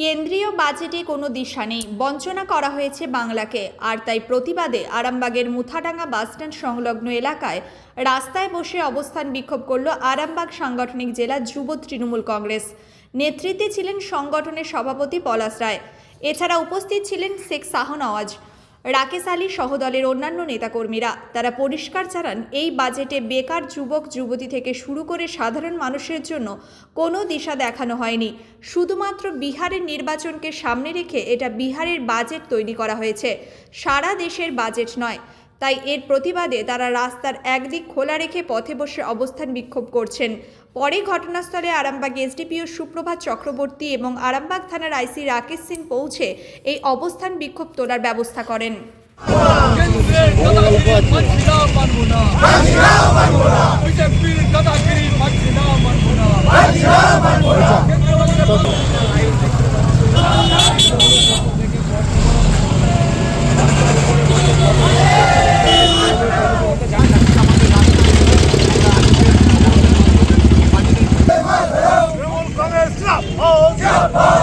কেন্দ্রীয় বাজেটে কোনো দিশা নেই। বঞ্চনা করা হয়েছে বাংলাকে। আর তাই প্রতিবাদে আরামবাগের মুথাডাঙ্গা বাসস্ট্যান্ড সংলগ্ন এলাকায় রাস্তায় বসে অবস্থান বিক্ষোভ করল আরামবাগ সাংগঠনিক জেলা যুব তৃণমূল কংগ্রেস। নেতৃত্বে ছিলেন সংগঠনের সভাপতি পলাশ রায়। এছাড়া উপস্থিত ছিলেন শেখ শাহনওয়াজ রাকেশ আলী সহ দলের অন্যান্য নেতাকর্মীরা। তারা পরিষ্কার জানান, এই বাজেটে বেকার যুবক, যুবতী থেকে শুরু করে সাধারণ মানুষের জন্য কোনো দিশা দেখানো হয়নি। শুধুমাত্র বিহারের নির্বাচনকে সামনে রেখে এটা বিহারের বাজেট তৈরি করা হয়েছে। সারা দেশের বাজেট নয়। তাই এর প্রতিবাদে তারা রাস্তার একদিক খোলা রেখে পথে বসে অবস্থান বিক্ষোভ করছেন। পরে ঘটনাস্থলে আরামবাগ এসডিপিও সুপ্রভাত চক্রবর্তী এবং আরামবাগ থানার আইসি রাকেশ সিং পৌঁছে এই অবস্থান বিক্ষোভ তোলার ব্যবস্থা করেন কেন্দ্রের দাদাগিরি মানছি না মানবো না বিজেপির দাদাগিরি মানছি না মানবো না কেন্দ্র তৃণমূল কংগ্রেস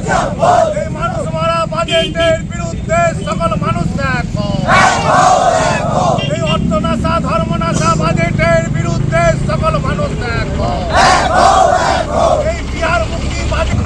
জিন্দাবাদ। এই মানুষ মারা বাজেটের বিরুদ্ধে সকল মানুষ দেখো এই অর্থনাশা ধর্মনাশা বাজেটের বিরুদ্ধে সকল মানুষ দেখো এই বিহার মুক্তি বাজেট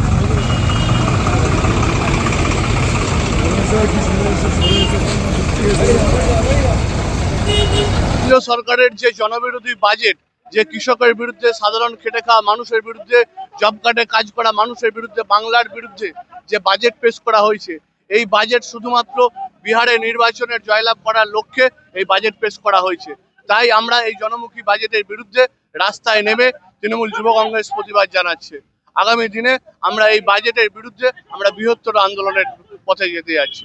কেন্দ্রীয় সরকারের যে জনবিরোধী বাজেট যে কৃষকের বিরুদ্ধে সাধারণ খেটে খাওয়া মানুষের বিরুদ্ধে জব কার্ডে কাজ করা মানুষের বিরুদ্ধে, বাংলার বিরুদ্ধে যে বাজেট পেশ করা হয়েছে, এই বাজেট শুধুমাত্র বিহারে নির্বাচনের জয়লাভ করার লক্ষ্যে এই বাজেট পেশ করা হয়েছে। তাই আমরা এই জনমুখী বাজেটের বিরুদ্ধে রাস্তায় নেমে তৃণমূল যুব কংগ্রেস প্রতিবাদ জানাচ্ছে। আগামী দিনে আমরা এই বাজেটের বিরুদ্ধে আমরা বৃহত্তর আন্দোলনের পথে যেতে যাচ্ছি।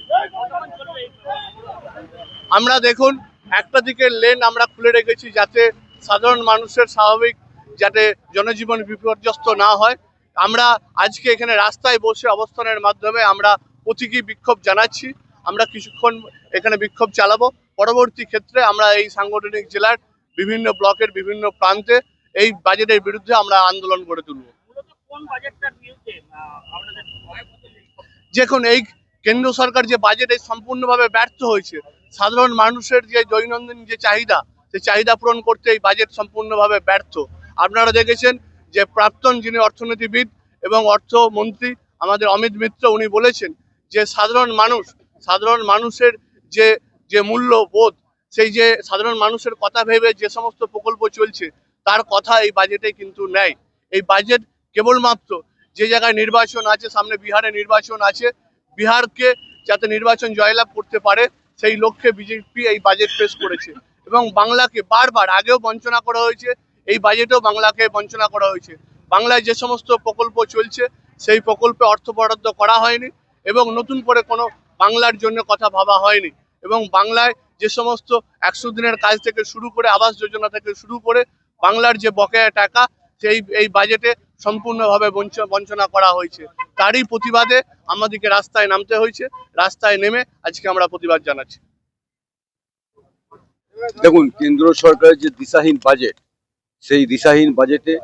আমরা দেখুন একটা দিকে লেন আমরা খুলে রেখেছি যাতে সাধারণ মানুষের স্বাভাবিক যাতে জনজীবন বিপর্যস্ত না হয়। আমরা আজকে এখানে রাস্তায় বসে অবস্থানের মাধ্যমে আমরা প্রতীকী বিক্ষোভ জানাচ্ছি। আমরা কিছুক্ষণ এখানে বিক্ষোভ চালাবো। পরবর্তী ক্ষেত্রে আমরা এই সাংগঠনিক জেলার বিভিন্ন ব্লকের বিভিন্ন প্রান্তে এই বাজেটের বিরুদ্ধে আমরা আন্দোলন গড়ে তুলব। দেখুন এই কেন্দ্র সরকার যে বাজেটে সম্পূর্ণভাবে ব্যর্থ হয়েছে, সাধারণ মানুষের যে দৈনন্দিন যে চাহিদা, সেই চাহিদা পূরণ করতে এই বাজেট সম্পূর্ণভাবে ব্যর্থ। আপনারা দেখেছেন যে প্রাক্তন যিনি অর্থনীতিবিদ এবং অর্থমন্ত্রী আমাদের অমিত মিত্র, উনি বলেছেন যে সাধারণ মানুষ, সাধারণ মানুষের যে যে মূল্যবোধ, সেই যে সাধারণ মানুষের কথা ভেবে যে সমস্ত প্রকল্প চলছে, তার কথা এই বাজেটে কিন্তু নেয় এই বাজেট কেবলমাত্র যে জায়গায় নির্বাচন আছে, সামনে বিহারে নির্বাচন আছে বিহারকে যাতে নির্বাচন জয়লাভ করতে পারে, সেই লক্ষ্যে বিজেপি এই বাজেট পেশ করেছে। এবং বাংলাকে বারবার আগেও বঞ্চনা করা হয়েছে, এই বাজেটেও বাংলাকে বঞ্চনা করা হয়েছে। বাংলায় যে সমস্ত প্রকল্প চলছে, সেই প্রকল্পে অর্থ বরাদ্দ করা হয়নি এবং নতুন করে কোনো বাংলার জন্য কথা ভাবা হয়নি। এবং বাংলায় যে সমস্ত একশো দিনের কাজ থেকে শুরু করে, আবাস যোজনা থেকে শুরু করে, বাংলার যে বকেয়া টাকা, সেই, এই বাজেটে সম্পূর্ণভাবে বঞ্চ- বঞ্চনা করা হয়েছে। তারই প্রতিবাদে আমাদেরকে রাস্তায় নামতে হয়েছে, রাস্তায় নেমে আজকে আমরা প্রতিবাদ জানাচ্ছি। দেখুন, কেন্দ্র সরকারের যে দিশাহীন বাজেট সেই দিশাহীন বাজেটে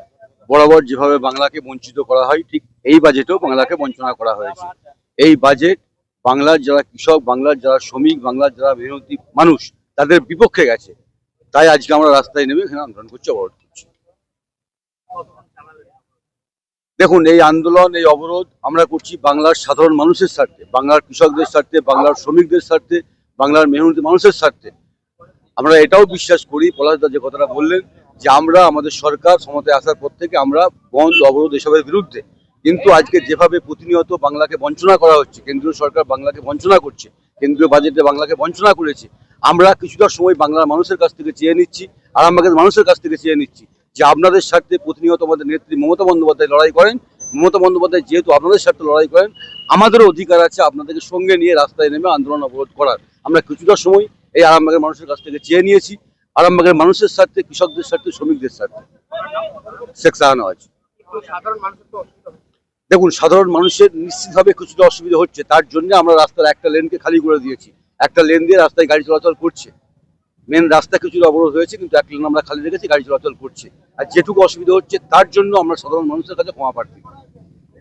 বরাবর যেভাবে বাংলাকে বঞ্চিত করা হয়, ঠিক এই বাজেটেও বাংলাকে বঞ্চনা করা হয়েছে। এই বাজেট বাংলার যারা কৃষক, বাংলার যারা শ্রমিক, বাংলার যারা মেহনতি মানুষ, তাদের বিপক্ষে গেছে। তাই আজকে আমরা রাস্তায় নেমে এখানে আন্দোলন করছি, অবরোধ করছি। দেখুন, এই আন্দোলন, এই অবরোধ আমরা করছি বাংলার সাধারণ মানুষের স্বার্থে, বাংলার কৃষকদের স্বার্থে, বাংলার শ্রমিকদের স্বার্থে, বাংলার মেহনতি মানুষের স্বার্থে। আমরা এটাও বিশ্বাস করি পলাশদা যে কথাটা বললেন, যে আমরা, আমাদের সরকার ক্ষমতায় আসার পর থেকে আমরা বন্ধ, অবরোধ এসবের বিরুদ্ধে। কিন্তু আজকে যেভাবে প্রতিনিয়ত বাংলাকে বঞ্চনা করা হচ্ছে, কেন্দ্রীয় সরকার বাংলাকে বঞ্চনা করছে, কেন্দ্রীয় বাজেটে বাংলাকে বঞ্চনা করেছে, আমরা কিছুটা সময় বাংলার মানুষের কাছ থেকে চেয়ে নিচ্ছি আরামবাগের মানুষের কাছ থেকে চেয়ে নিচ্ছি। যে আপনাদের স্বার্থে প্রতিনিয়ত আমাদের নেত্রী মমতা বন্দ্যোপাধ্যায় লড়াই করেন, মমতা বন্দ্যোপাধ্যায় যেহেতু আপনাদের স্বার্থে লড়াই করেন, আমাদেরও অধিকার আছে আপনাদেরকে সঙ্গে নিয়ে রাস্তায় নেমে আন্দোলন অবরোধ করার। আমরা কিছুটা সময় এই আরামবাগের মানুষের কাছ থেকে চেয়ে নিয়েছি। আরামবাগের মানুষের স্বার্থে, কৃষকদের স্বার্থে, শ্রমিকদের স্বার্থে। শেখ শাহনওয়াজ দেখুন, সাধারণ মানুষের নিশ্চিতভাবে কিছুটা অসুবিধা হচ্ছে। তার জন্য আমরা রাস্তার একটা লেনকে খালি করে দিয়েছি। একটা লেন দিয়ে রাস্তায় গাড়ি চলাচল করছে। মেন রাস্তা কিছুটা অবরোধ হয়েছে, কিন্তু এক লেন আমরা খালি রেখেছি, গাড়ি চলাচল করছে। আর যেটুকু অসুবিধা হচ্ছে, তার জন্য আমরা সাধারণ মানুষের কাছে ক্ষমা প্রার্থী।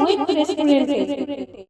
মৈত্র রেস্টুরেন্টে